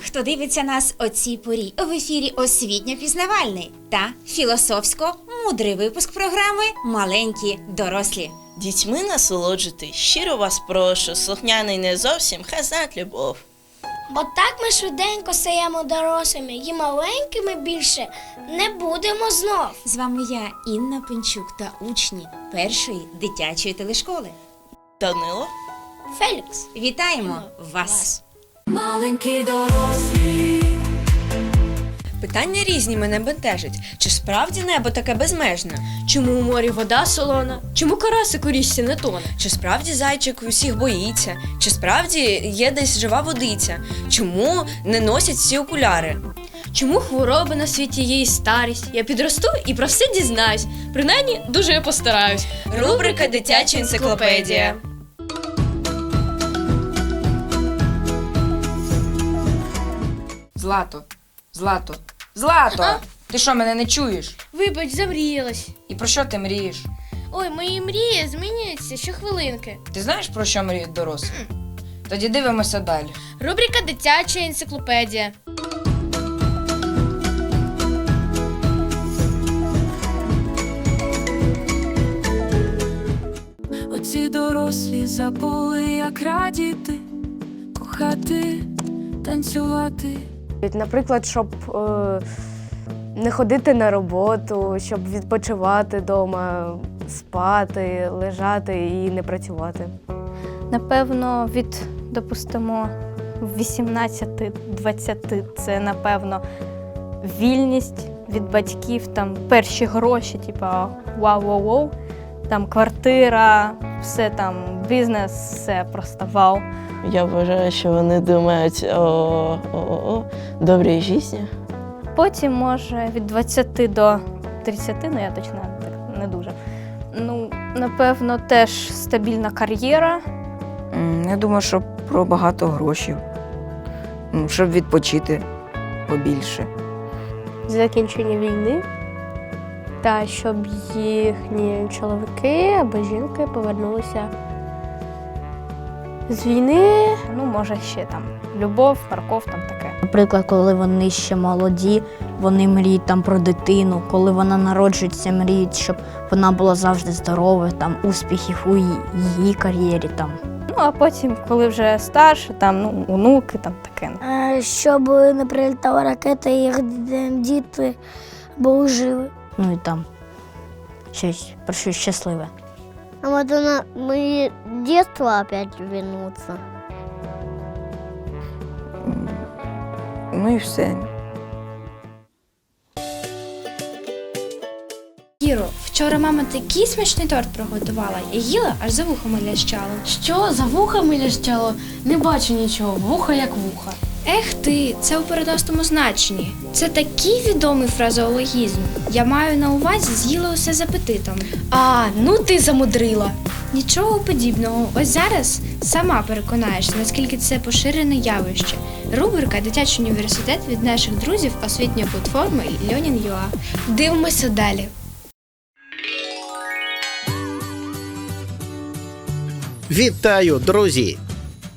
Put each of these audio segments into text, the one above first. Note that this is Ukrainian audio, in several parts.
усім, хто дивиться нас о цій порі. В ефірі освітньо-пізнавальний та філософсько-мудрий випуск програми Маленькі дорослі. Дітьми насолоджити, щиро вас прошу, слухняний не зовсім, хай знать любов. Бо так ми швиденько стаємо дорослими і маленькими більше не будемо знов. З вами я, Інна Пенчук та учні першої дитячої телешколи. Данило, Фелікс. Вітаємо вас! Маленькі дорослі. Питання різні мене бентежать. Чи справді небо таке безмежне? Чому у морі вода солона? Чому карасик у річці не тоне? Чи справді зайчик усіх боїться? Чи справді є десь жива водиця? Чому не носять всі окуляри? Чому хвороби на світі є і старість? Я підросту і про все дізнаюсь. Принаймні, дуже я постараюсь. Рубрика Дитяча енциклопедія. Злато, Злато, Злато! Ти що, мене не чуєш? Вибач, замріялась. І про що ти мрієш? Ой, мої мрії змінюються щохвилинки. Ти знаєш, про що мріють дорослі? Тоді дивимося далі. Рубрика Дитяча енциклопедія. Оці дорослі забули, як радіти, кохати, танцювати. Наприклад, щоб е, не ходити на роботу, щоб відпочивати вдома, спати, лежати і не працювати. Напевно, від, допустимо, 18-20 це напевно вільність від батьків, там перші гроші, типа вау-вау-вау, там квартира, все там, бізнес, все просто вау. Я вважаю, що вони думають о, о, о добрій житті. Потім, може, від 20 до 30, ну я точно так не дуже. Ну, напевно, теж стабільна кар'єра. Я думаю, що про багато грошей, щоб відпочити побільше. закінчення війни та щоб їхні чоловіки або жінки повернулися з війни. Ну, може, ще там любов, парков, там таке. Наприклад, коли вони ще молоді, вони мріють там про дитину. Коли вона народжується, мріють, щоб вона була завжди здорова, там успіхів у її, її кар'єрі. Там Ну, а потім, коли вже старше, там ну, онуки, там таке. Щоб не прилітала ракета, їх діти були живі. ну і там щось про щось щасливе. А вот на мои детство опять вернуться. Ну и все. Іро, вчора мама такий смачний торт приготувала. Я їла, аж за вухами лящало. Що за вухами лящало? Не бачу нічого, вуха як вуха. Ех ти, це у переносному значенні. Це такий відомий фразеологізм. Я маю на увазі з'їла усе з апетитом. А, ну ти замудрила. Нічого подібного. Ось зараз сама переконаєшся, наскільки це поширене явище. Рубрика Дитячий університет від наших друзів освітньої платформи Learning.ua. Дивимося далі. Вітаю, друзі!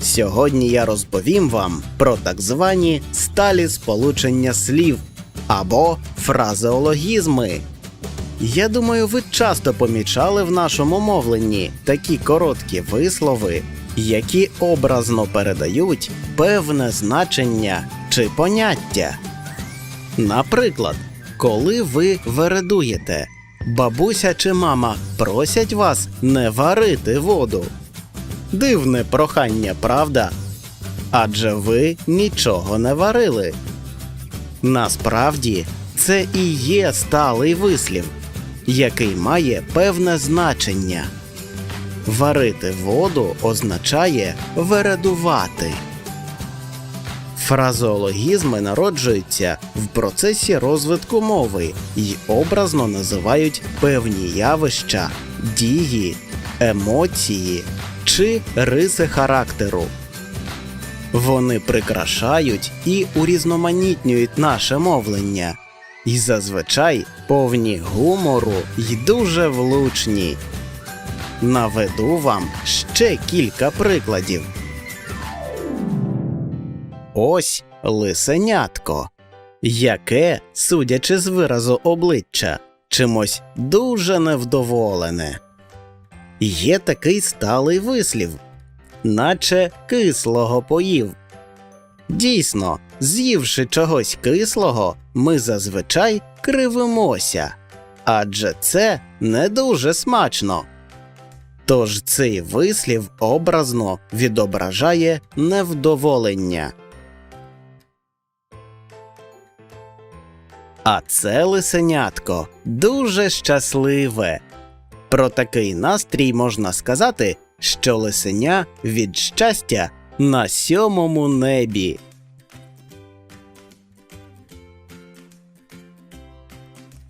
Сьогодні я розповім вам про так звані сталі сполучення слів або фразеологізми. Я думаю, ви часто помічали в нашому мовленні такі короткі вислови, які образно передають певне значення чи поняття. Наприклад, коли ви вередуєте, бабуся чи мама просять вас не варити воду. Дивне прохання, правда? Адже ви нічого не варили. Насправді, це і є сталий вислів, який має певне значення. Варити воду означає вередувати. Фразеологізми народжуються в процесі розвитку мови і образно називають певні явища, дії, емоції чи риси характеру. Вони прикрашають і урізноманітнюють наше мовлення, і зазвичай повні гумору й дуже влучні. Наведу вам ще кілька прикладів. ось лисенятко, яке, судячи з виразу обличчя, чимось дуже невдоволене. Є такий сталий вислів, наче кислого поїв. Дійсно, з'ївши чогось кислого, ми зазвичай кривимося, адже це не дуже смачно. Тож цей вислів образно відображає невдоволення. А це лисенятко дуже щасливе. Про такий настрій можна сказати, що лисеня від щастя на сьомому небі.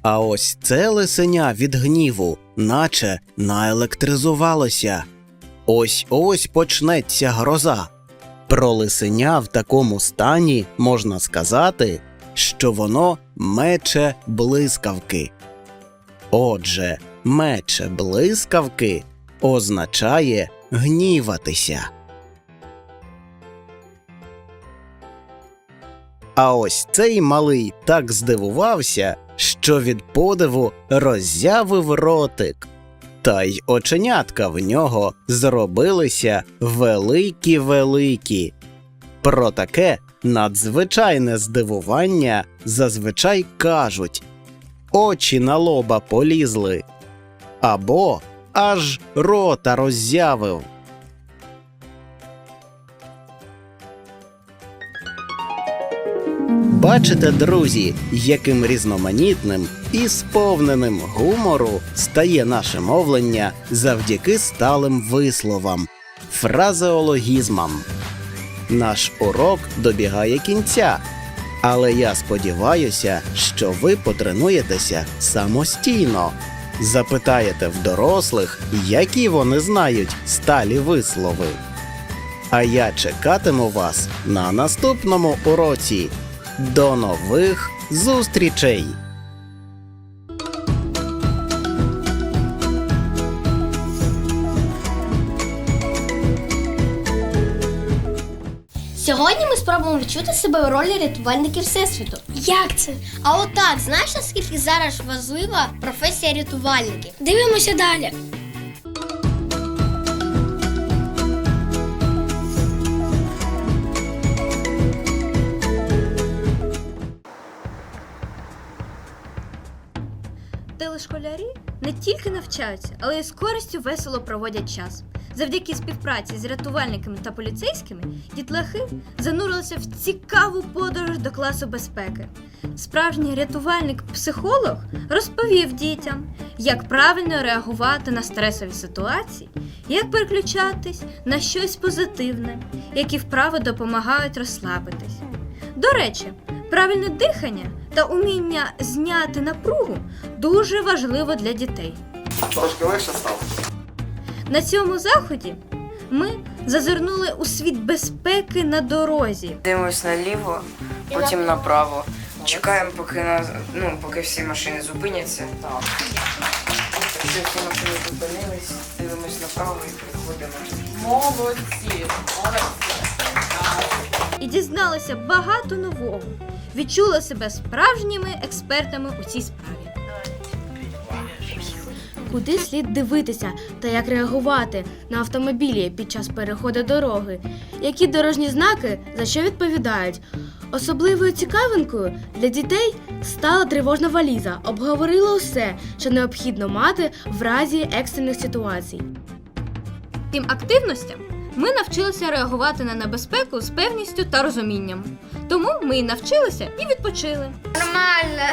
А ось це лисеня від гніву, наче наелектризувалося. Ось ось почнеться гроза. Про лисеня в такому стані можна сказати, що воно мече блискавки. Отже, мече блискавки означає гніватися. А ось цей малий так здивувався, що від подиву роззявив ротик. Та й оченятка в нього зробилися великі великі. Про таке надзвичайне здивування зазвичай кажуть очі на лоба полізли, або аж рота роззявив. Бачите, друзі, яким різноманітним і сповненим гумору стає наше мовлення завдяки сталим висловам, фразеологізмам. Наш урок добігає кінця, але я сподіваюся, що ви потренуєтеся самостійно. Запитаєте в дорослих, які вони знають сталі вислови. А я чекатиму вас на наступному уроці. До нових зустрічей! Сьогодні ми спробуємо відчути себе у ролі рятувальників Всесвіту. Як це? А отак, знаєш, наскільки зараз важлива професія рятувальників? Дивимося далі. Телешколярі не тільки навчаються, але й з користю весело проводять час. Завдяки співпраці з рятувальниками та поліцейськими дітлахи занурилися в цікаву подорож до класу безпеки. Справжній рятувальник-психолог розповів дітям, як правильно реагувати на стресові ситуації, як переключатись на щось позитивне, які вправи допомагають розслабитись. До речі, правильне дихання та уміння зняти напругу дуже важливо для дітей. Трошки легше стало. На цьому заході ми зазирнули у світ безпеки на дорозі. Дивимось наліво, потім направо. Чекаємо, поки нас, ну, поки всі машини зупиняться. Так. Якщо всі машини зупинились, дивимось направо і приходимо. і дізналися багато нового. Відчули себе справжніми експертами у цій справі. Куди слід дивитися та як реагувати на автомобілі під час переходу дороги? Які дорожні знаки за що відповідають? Особливою цікавинкою для дітей стала тривожна валіза. Обговорила усе, що необхідно мати в разі екстрених ситуацій. Тим активностям ми навчилися реагувати на небезпеку з певністю та розумінням. Тому ми і навчилися і відпочили. Нормально.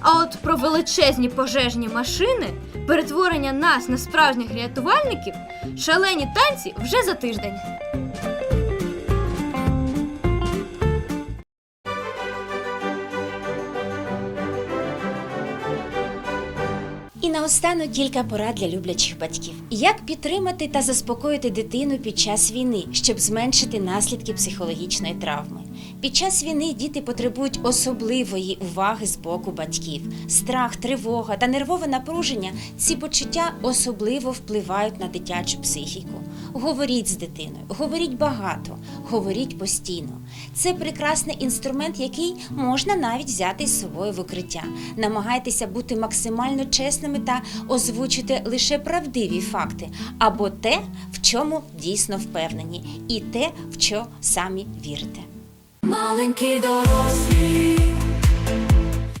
А от про величезні пожежні машини, перетворення нас на справжніх рятувальників, шалені танці вже за тиждень. І наостанок кілька порад для люблячих батьків: як підтримати та заспокоїти дитину під час війни, щоб зменшити наслідки психологічної травми. Під час війни діти потребують особливої уваги з боку батьків. Страх, тривога та нервове напруження ці почуття особливо впливають на дитячу психіку. Говоріть з дитиною, говоріть багато, говоріть постійно. Це прекрасний інструмент, який можна навіть взяти з собою в укриття. Намагайтеся бути максимально чесними та озвучити лише правдиві факти або те, в чому дійсно впевнені, і те, в що самі вірите. Маленькі дорослі.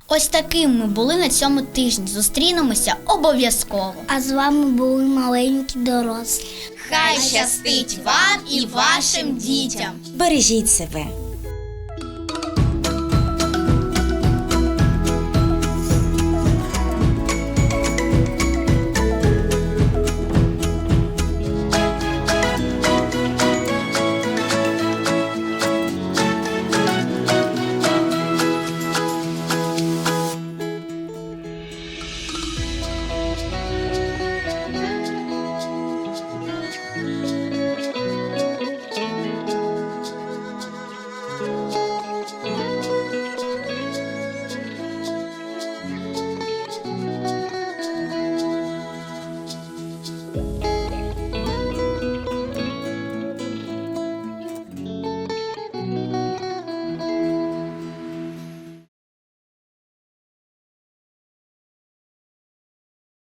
Ось таким ми були на цьому тижні. Зустрінемося обов'язково. А з вами були маленькі дорослі. Хай щастить вам і вашим дітям. Бережіть себе,